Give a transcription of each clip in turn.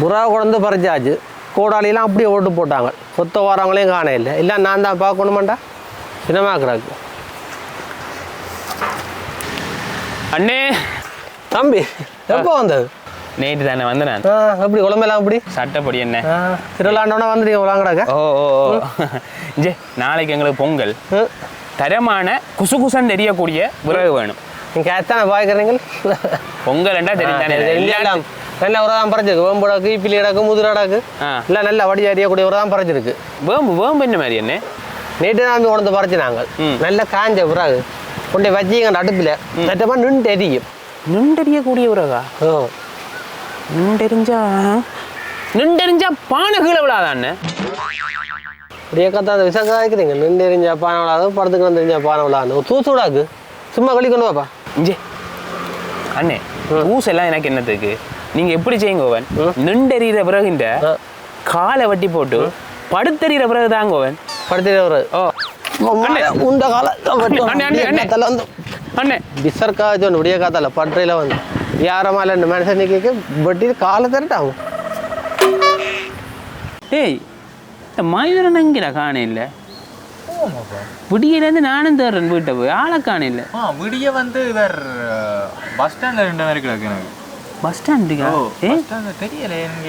புறா கொண்டு பறிச்சாச்சு. கோடாலியெல்லாம் அப்படியே ஓட்டு போட்டாங்க. கொத்த வரவங்களையும் காண இல்லை இல்லை நான் தான் பார்க்கணுமாண்டா? சினமா கிடக்கு. அண்ணே. தம்பி எப்போ வந்தது? நேற்று தானே வந்து நான். ஆ எப்படி குழம்பெல்லாம் எப்படி? சட்டப்படி என்ன ஆ திருவிழாண்டோன்னா வந்துட்டீங்க வாங்கடாக்க ஓ ஓ ஜே நாளைக்கு எங்களுக்கு பொங்கல். தரமான குசு குசன் தெரியக்கூடிய விறகு வேணும். நீங்கள் எத்தனை பாய்க்கிறீங்க? பொங்கல்ண்டா தெரிந்தானே எல்லாம். நல்ல உரம் பறிச்சிருக்கு வேம்புடாக்கு இப்பிலி இடக்கு முதிராடாக்கு ஆ. இல்லை நல்ல வடி அறியக்கூடிய உரம் பறிச்சிருக்கு வேம்பு வேம்பு என்ன மாதிரி என்ன? நேற்று தான் கொண்டு பறிச்சினாங்க. ம். நல்ல காஞ்ச பிறகு கொண்டு வச்சிங்க அடுப்பில். மற்றமா நின்று எரியும் நின்றறியக்கூடிய விறகா? ஓ நின்றெறிஞ்சா நின்றெறிஞ்சா பானை கீழே விழாதாண்ணே அப்படியே கத்தா அந்த விசா காய்க்கிறீங்க நின்று எரிஞ்சா பானை விழாது படத்துக்கு வந்து எரிஞ்சா பானை விழாது. தூசு விடாக்கு. சும்மா களி கொண்டு வாப்பா. இஞ்சே. அண்ணே ஊஸ் எல்லாம் எனக்கு என்னத்துக்கு? நீங்க எப்படி செய்யுங்க கோவன் நின்றெறிகிற விறகுன்ற ஆ. காலை வட்டி போட்டு படுத்தெறிகிற விறகு தான் கோவன் படுத்துட்டு ஒரு ஓ. உண்ட கால. வந்து அண்ணே. பிசர்க்கா விடிய காத்தால பற்றையில் வந்து. யாரமா ரெண்டு மனுஷன் கேட்க பட்டி காலை திரட்டாங்க. டேய் இந்த மயூரன் எங்கடா காண இல்ல. விடியிலேருந்து நானும் தேடுறேன் வீட்டை போய். ஆளை காண இல்ல. ஆ விடிய வந்து இவர் பஸ் ஸ்டாண்ட்ல ரெண்டு மாதிரி கிடக்கு எனக்கு. பஸ் ஸ்டாண்டுக்கா பஸ் தெரியல எங்க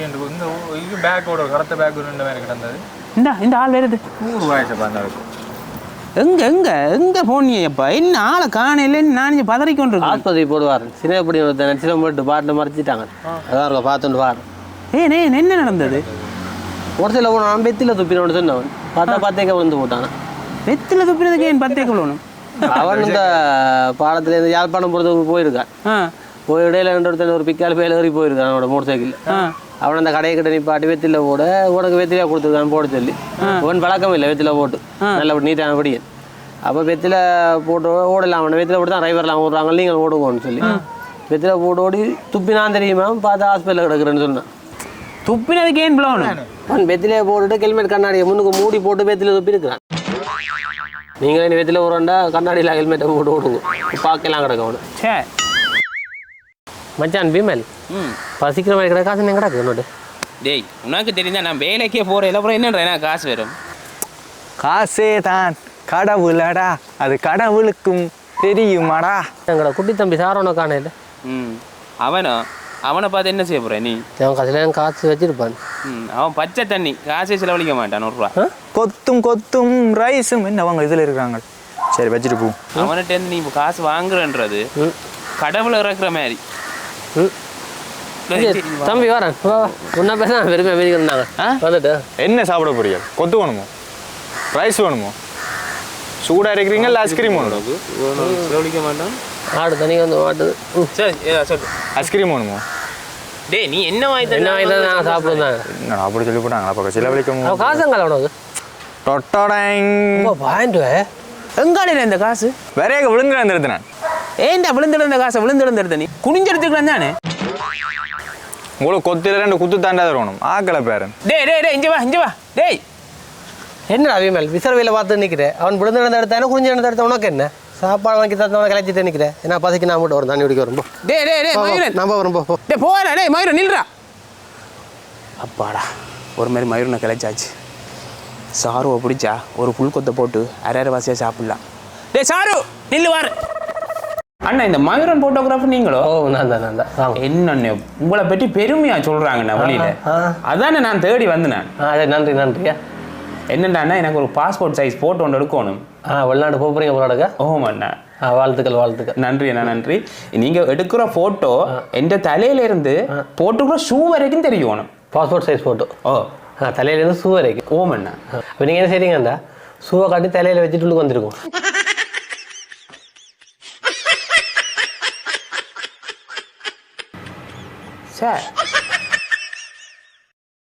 இது பேக்கோட கருத்த பேக் ரெண்டு மாதிரி கிடந்தது. இந்த இந்த ஆள் வருது. நூறு ரூபாய்ச்சு பார்த்தாரு எங்க எங்க எங்க போனியப்பா என்ன ஆளை காண இல்லைன்னு நான் இங்க பதறிக்கொண்டு இருக்கேன் ஆஸ்பத்திரி போடுவார். சின்னப்படி ஒருத்தன் நச்சிரம் போட்டு பாட்டு மறைச்சிட்டாங்க. அதான் இருக்க பார்த்துட்டு வார் ஏ நே என்ன நடந்தது? ஒரு சில போனான் பெத்தில துப்பினோன்னு சொன்னவன். பார்த்தா பார்த்தேக்க விழுந்து போட்டான். வெத்தில துப்பினதுக்கு ஏன் பத்தே கொள்ளணும் அவன் இந்த பாலத்துலேருந்து யாழ்ப்பாணம் போகிறதுக்கு போயிருக்கான். போய் இடையில ரெண்டு ஒருத்தன் ஒரு பிக்கால் பேர் ஏறி போயிருக்கான் அவனோட மோட்டர் சைக்கிள். அவன் அந்த கடையை கிட்ட நிப்பாட்டி வெத்தில போட உனக்கு வெத்திலையா கொடுத்துருக்கான் போட சொல்லி. அவன் பழக்கம் இல்லை வெத்தில போட்டு. நல்ல நீட்டான படியன் அப்போ வெத்தில போட்டு ஓடலாம் அவனை வெத்தில போட்டு தான் டிரைவர்லாம் ஓடுறாங்க நீங்கள் ஓடுங்கன்னு சொல்லி. வெத்தில போட்டு ஓடி துப்பினான் தெரியுமா? பார்த்து ஹாஸ்பிட்டலில் கிடக்குறேன்னு சொன்னான். துப்பினதுக்கு ஏன் பிளவணும் அவன் வெத்திலே போட்டுட்டு ஹெல்மெட் கண்ணாடியை முன்னுக்கு மூடி போட்டு வெத்தில துப்பி இருக்கிறான் நீங்களே நீ வெத்தில ஓடுறா கண்ணாடியில் ஹெல்மெட்டை போட்டு ஓடுங்க. பார்க்கலாம் கிடக்கு அவனு. சே மச்சான் பீமல் ம். பசிக்கிற மாதிரி கிடக்கு காசு என்ன கிடக்கு என்னோட டேய் உனக்கு தெரிஞ்சா நான் வேலைக்கே போகிறேன் அப்புறம் என்னன்ற எனக்கு காசு வரும்? காசே தான். கடவுளடா. அது கடவுளுக்கும் தெரியுமாடா? எங்களோட குட்டி தம்பி சாரோன காணையில்? ம். அவனா? அவனை பார்த்து என்ன செய்ய போற நீ? அவன் கடையில் காசு வச்சிருப்பான். ம். அவன் பச்சை தண்ணி. காசே செலவழிக்க மாட்டான் நூறுரூவா கொத்தும் கொத்தும் ரைஸும் என்ன அவங்க இதில் இருக்கிறாங்க? சரி வச்சுட்டு போ. அவன்கிட்ட நீ இப்போ காசு வாங்குறன்றது. கடவுளை இறக்குற மாதிரி. தம்பி வரேன். உன்ன பேச பெருமை வெளியிருந்தாங்க ஆ? வந்துட்டு. என்ன சாப்பிட போறீங்க? கொத்து வேணுமோ? ரைஸ் வேணுமோ? சூடாக இருக்கிறீங்க இல்லை ஐஸ்கிரீம் வேணும்? மாட்டான் ஆடு தண்ணி வந்து மாட்டுது. ம். சரி ஐஸ்கிரீம் வேணுமோ? டேய் நீ என்ன வாங்கி என்ன வாங்கி தான். நாங்கள் என்னடா அப்படி சொல்லி போட்டாங்களா? பக்கம் சிலவழிக்கும் அவன் காசுங்களா உனக்கு? டொட்டோடேங். ரொம்ப பாயிண்ட் எங்காடியில் இந்த காசு? வேறையாக விழுங்குற அந்த இடத்து நான் ஏன்டா விழுந்திருந்த காசை விழுந்திருந்த நீ? குனிஞ்செடுத்துக்கலாம் தானே? உங்களுக்கு கொத்தில ரெண்டு குத்து தாண்டா தரணும் ஆக்கலை பேரன் டேய் டேய் டேய் இங்க வா இங்க வா. டேய். என்ன அபிமல் விசர்வையில் பார்த்து நிற்கிறேன் அவன் விழுந்து நடந்த இடத்த குறிஞ்சி நடந்த இடத்த உனக்கு என்ன? சாப்பாடு வாங்கி தந்தவன கிளச்சிட்டு நிற்கிறேன் என்ன பசிக்கு நான் மட்டும் வரும் தண்ணி குடிக்க வரும் போ. டேய் டேய் டேய் போ, போ. மயூரன். நம்ம வரும் போ, போ. டேய் போடா டேய் மயூரன் நில்றா. அப்பாடா ஒரு மாதிரி மயூரனை கிளச்சாச்சு. சாருவை பிடிச்சா ஒரு புல் கொத்தை போட்டு அரை அரை வாசியாக சாப்பிடலாம். டேய் சாரு நில்லு வாரு. அண்ணா இந்த மயூரன் போட்டோகிராஃபர் நீங்களோ? ஓ நான் தான் நான் தான். வாங்க. என்னண்ணே உங்களை பற்றி பெருமையா சொல்றாங்கண்ணா வழியில. அதானே நான் தேடி வந்து நான் ஆ அதே நன்றி நன்றியா என்னண்டாண்ணா எனக்கு ஒரு பாஸ்போர்ட் சைஸ் போட்டோ ஒன்று எடுக்கணும். ஆ வெளிநாடு போக போகிறீங்க போராடுங்க ஓமண்ணா ஆ வாழ்த்துக்கள் வாழ்த்துக்கள். நன்றி அண்ணா நன்றி. நீங்க எடுக்கிற போட்டோ எந்த தலையில இருந்து போட்டுக்கிற ஷூ வரைக்கும் தெரியணும் பாஸ்போர்ட் சைஸ் ஃபோட்டோ ஓ. ஆ தலையிலேருந்து ஷூ வரைக்கும். ஓமண்ணா இப்போ நீங்கள் என்ன செய்றீங்கண்டா ஷூவை காட்டி தலையில் வச்சுட்டு உள்ளுக்கு வந்திருக்கும். சார்